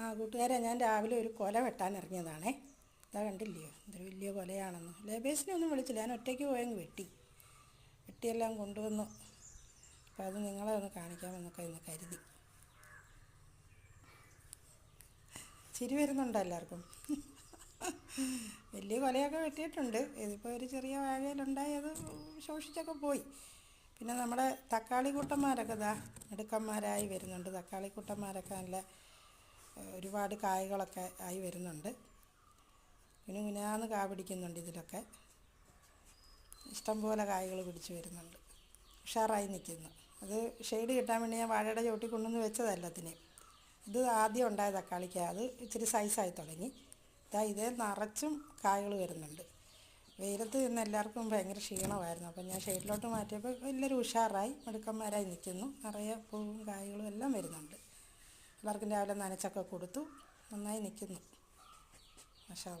ആ കൂട്ടുകാരെ ഞാൻ രാവിലെ ഒരു കൊല വെട്ടാൻ ഇറങ്ങിയതാണേ. ഇതാ കണ്ടില്ലയോ ഇതൊരു വലിയ കൊലയാണെന്ന്. ലേബേഴ്സിനെ ഒന്നും വിളിച്ചില്ല. ഞാൻ ഒറ്റയ്ക്ക് പോയങ്ങ് വെട്ടി. വെട്ടിയെല്ലാം കൊണ്ടുവന്നു. അപ്പോൾ അത് നിങ്ങളെ ഒന്ന് കാണിക്കാമെന്നൊക്കെ ഇന്ന് കരുതി. ചിരി വരുന്നുണ്ടോ എല്ലാവർക്കും? വലിയ കൊലയൊക്കെ വെട്ടിയിട്ടുണ്ട്. ഇതിപ്പോൾ ഒരു ചെറിയ വാഴയിലുണ്ടായത് ശോഷിച്ചൊക്കെ പോയി. പിന്നെ നമ്മുടെ തക്കാളി കൂട്ടന്മാരൊക്കെ ഇതാ മിടുക്കന്മാരായി വരുന്നുണ്ട്. തക്കാളി കൂട്ടന്മാരൊക്കെ നല്ല ഒരുപാട് കായകളൊക്കെ ആയി വരുന്നുണ്ട്. പിന്നെ കുനാന്ന് കാ പിടിക്കുന്നുണ്ട് ഇതിലൊക്കെ. ഇഷ്ടംപോലെ കായകൾ പിടിച്ച് വരുന്നുണ്ട്. ഉഷാറായി നിൽക്കുന്നു അത് ഷെയ്ഡ് കിട്ടാൻ വേണ്ടി ഞാൻ വാഴയുടെ ചോട്ടി കൊണ്ടുവന്ന് വെച്ചതല്ലതിന് ഇത് ആദ്യം ഉണ്ടായ തക്കാളിക്ക. അത് ഇച്ചിരി സൈസായി തുടങ്ങി. ഇതാ ഇതേ നിറച്ചും കായകൾ വരുന്നുണ്ട്. വെയിലത്ത് നിന്ന് എല്ലാവർക്കും ഭയങ്കര ക്ഷീണമായിരുന്നു. അപ്പം ഞാൻ ഷെയ്ഡിലോട്ട് മാറ്റിയപ്പോൾ എല്ലാവരും ഉഷാറായി മിടുക്കന്മാരായി നിൽക്കുന്നു. നിറയെ പൂവും കായകളും എല്ലാം വരുന്നുണ്ട്. എല്ലാവർക്കും രാവിലെ നനച്ചൊക്കെ കൊടുത്തു. നന്നായി നിൽക്കുന്നു. മാഷാ